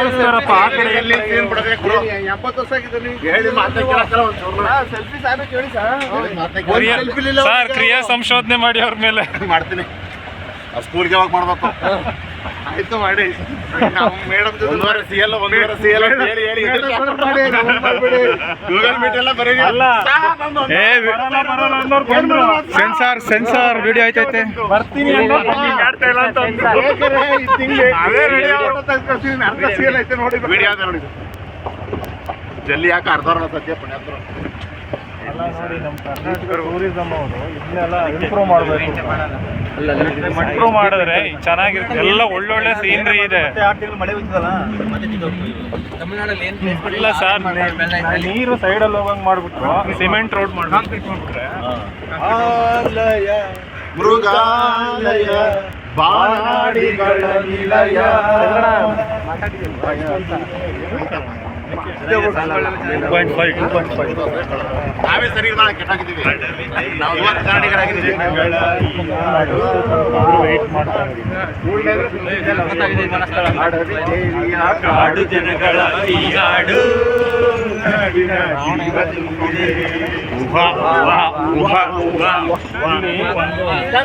ಕಳಿಸ್ತಾರಪ್ಪ ಆ ಕಡೆ ಎಲ್ಲಿ ಏನ್ ಬಿಡಬೇಕು ಎಂಬತ್ತು ವರ್ಷ ಆಗಿದ್ದೀನಿ ಹೇಳಿ ಮಾತೇ ಕೇಳಕ್ಕಲ್ಲ ಒಂಚೂರು ಸೆಲ್ಫಿ ಸಾಹೇಬ್ ಕೇಳಿ ಸರ್ ಕ್ರಿಯಾ- ಸರ್ ಕ್ರಿಯಾ ಸಂಶೋಧನೆ ಮಾಡಿ ಅವ್ರ ಮೇಲೆ. ಮಾಡ್ತೀನಿ. ಆ ಸ್ಕೂಲ್ಗೆ ಯಾವಾಗ ಮಾಡ್ಬೇಕು? ಆಯ್ತು ಮಾಡಿ. ಮೇಡಮ್ ಒಂದೂವರೆ ಸಿ ಎಲ್ ಒಂದೂವರೆ ಸಿ ಎಲ್ ಹೇಳಿ ಹೇಳಿ. ಗೂಗಲ್ ಮೀಟ್ ಎಲ್ಲ ಬರೀ ಸೆನ್ಸಾರ್ ಸೆನ್ಸಾರ್ ವಿಡಿಯೋ ಐತೈತೆ ಬರ್ತೀನಿ ಇಲ್ಲ ಅಂತ ಅದೇ ಅರ್ಧ ಸೀಲ್ ಐತೆ ನೋಡಿ. ವಿಡಿಯೋ ಅದ ನೋಡಿ. ಜಲ್ದಿ ಯಾಕೆ ಅರ್ಧ ಸದ್ಯ ಪುಣ್ಯಾತ್ರು ಅಲ್ಲ ನೋಡಿ ನಮ್ಮ ಕರ್ನಾಟಕ ಟೂರಿಸಂ ಅವರು. ಇದನ್ನೆಲ್ಲ ಇಂಪ್ರೂವ್ ಮಾಡಬೇಕು. ಇಂಪ್ರೂವ್ ಮಾಡಿದ್ರೆ ಚೆನ್ನಾಗಿರುತ್ತೆ. ಎಲ್ಲ ಒಳ್ಳೊಳ್ಳೆ ಸೀನ್ರಿ ಇದೆ. ಇಲ್ಲ ಸರ್ ನೀರು ಸೈಡಲ್ಲಿ ಹೋಗಂಗ್ ಮಾಡ್ಬಿಟ್ಟು ಸಿಮೆಂಟ್ ರೋಡ್ ಮಾಡ್ಬಿಟ್ಟು ಮಾಡ್ಬಿಟ್ರೆ. ಮೃಗಾಲಯ. ಬಾನಾಡಿಗಳ ನಿಲಯ. ನಾವೇ ಸರಿ ನಾವು ಕಾಡು ಜನಗಳ ಈ ಹಾಡು ಇದ್ದೀವಿ